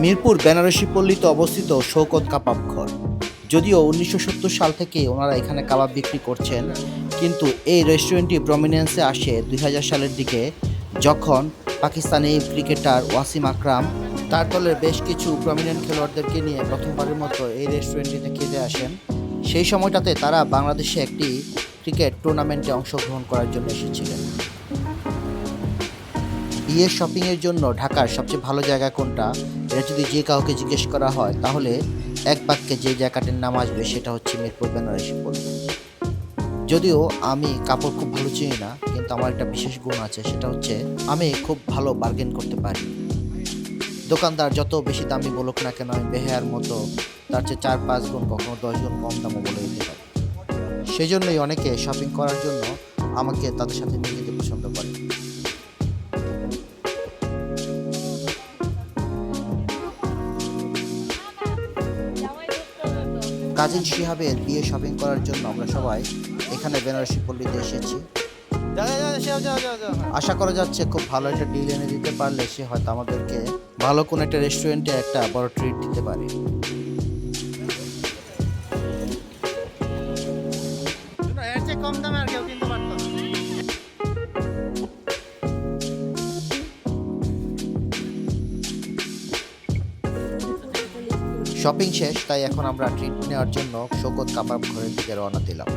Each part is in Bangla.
মিরপুর বেনারসি পল্লীতে অবস্থিত শৌকত কাবাব ঘর। যদিও উনিশশো সত্তর সাল থেকে ওনারা এখানে কাবাব বিক্রি করছেন, কিন্তু এই রেস্টুরেন্টটি প্রমিনেন্সে আসে দুই হাজার সালের দিকে, যখন পাকিস্তানি ক্রিকেটার ওয়াসিম আকরাম তার দলের বেশ কিছু প্রমিনেন্ট খেলোয়াড়দেরকে নিয়ে প্রথমবারের মতো এই রেস্টুরেন্টটিতে খেতে আসেন। সেই সময়টাতে তারা বাংলাদেশে একটি ক্রিকেট টুর্নামেন্টে অংশগ্রহণ করার জন্য এসেছিলেন। বিয়ের শপিংয়ের জন্য ঢাকার সবচেয়ে ভালো জায়গা কোনটা? এটা যদি যে কাউকে জিজ্ঞেস করা হয়, তাহলে এক বাক্যে যে জায়গাটির নাম আসবে সেটা হচ্ছে মিরপুর, বেনারসি যদিও আমি কাপড় খুব ভালো চিনি না, কিন্তু আমার একটা বিশেষ গুণ আছে, সেটা হচ্ছে আমি খুব ভালো বার্গেন করতে পারি। দোকানদার যত বেশি দামি বলুক না কেন, আমি বেহায়ার মতো তার চেয়ে চার পাঁচ গুণ, কখনো দশ গুণ কম দামও বলে দিতে পারি। সেই জন্যই অনেকে শপিং করার জন্য আমাকে তাদের সাথে নিয়ে যেতে পছন্দ করে। কাজিন শিহাবের বিয়ে শপিং করার জন্য আমরা সবাই এখানে বেনারসি পল্লীতে এসেছি। আশা করা যাচ্ছে খুব ভালো একটা ডিল এনে দিতে পারলে সে হয়তো আমাদেরকে ভালো কোনো একটা রেস্টুরেন্টে একটা বড় ট্রিট দিতে পারে। কম দামে আর শপিং শেষ, তাই এখন আমরা ট্রিট নেওয়ার জন্য শোকত কাবাব ঘরের দিকে রওনা দিলাম।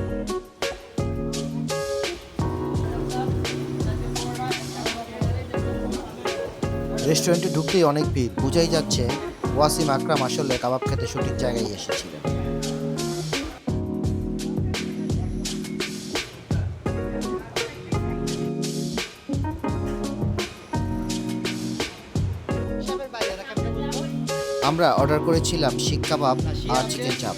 রেস্টুরেন্টে ঢুকতেই অনেক ভিড়, বুঝাই যাচ্ছে ওয়াসিম আকরাম আসলে কাবাব খেতে সঠিক জায়গায় এসেছিলেন। আমরা অর্ডার করেছিলাম শিক কাবাব আর চিকেন চাপ।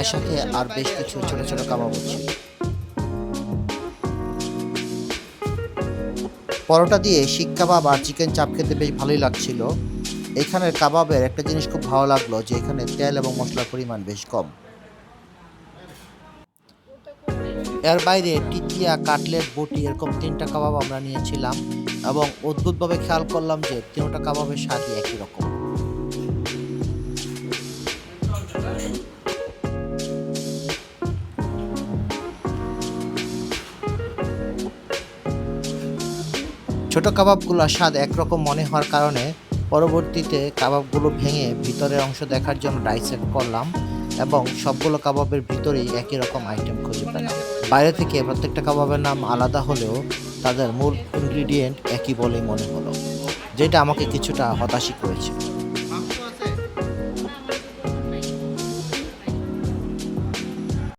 এর সাথে আর বেশ কিছু ছোট ছোট কাবাবও ছিল পরোটা দিয়ে শিক কাবাব আর চিকেন চাপ খেতে বেশ ভালোই লাগছিল। এখানের কাবাবের একটা জিনিস খুব ভালো লাগল যে এখানে তেল এবং মশলার পরিমাণ বেশ কম। এর বাইরে টিকিয়া কাটলেট, বটি এরকম তিনটা কাবাব আমরা নিয়েছিলাম এবং অদ্ভুতভাবে খেয়াল করলাম যে তিনটা কাবাবের স্বাদই একই রকম। ছোট কাবাবগুলোর স্বাদ একরকম মনে হওয়ার কারণে পরবর্তীতে কাবাবগুলো ভেঙে ভিতরের অংশ দেখার জন্য ডাইসেক্ট করলাম এবং সবগুলো কাবাবের ভিতরেই একই রকম আইটেম খুঁজে পেলাম। বাইরে থেকে প্রত্যেকটা কাবাবের নাম আলাদা হলেও তাদের মূল ইনগ্রিডিয়েন্ট একই বলেই মনে হলো, যেটা আমাকে কিছুটা হতাশই করেছে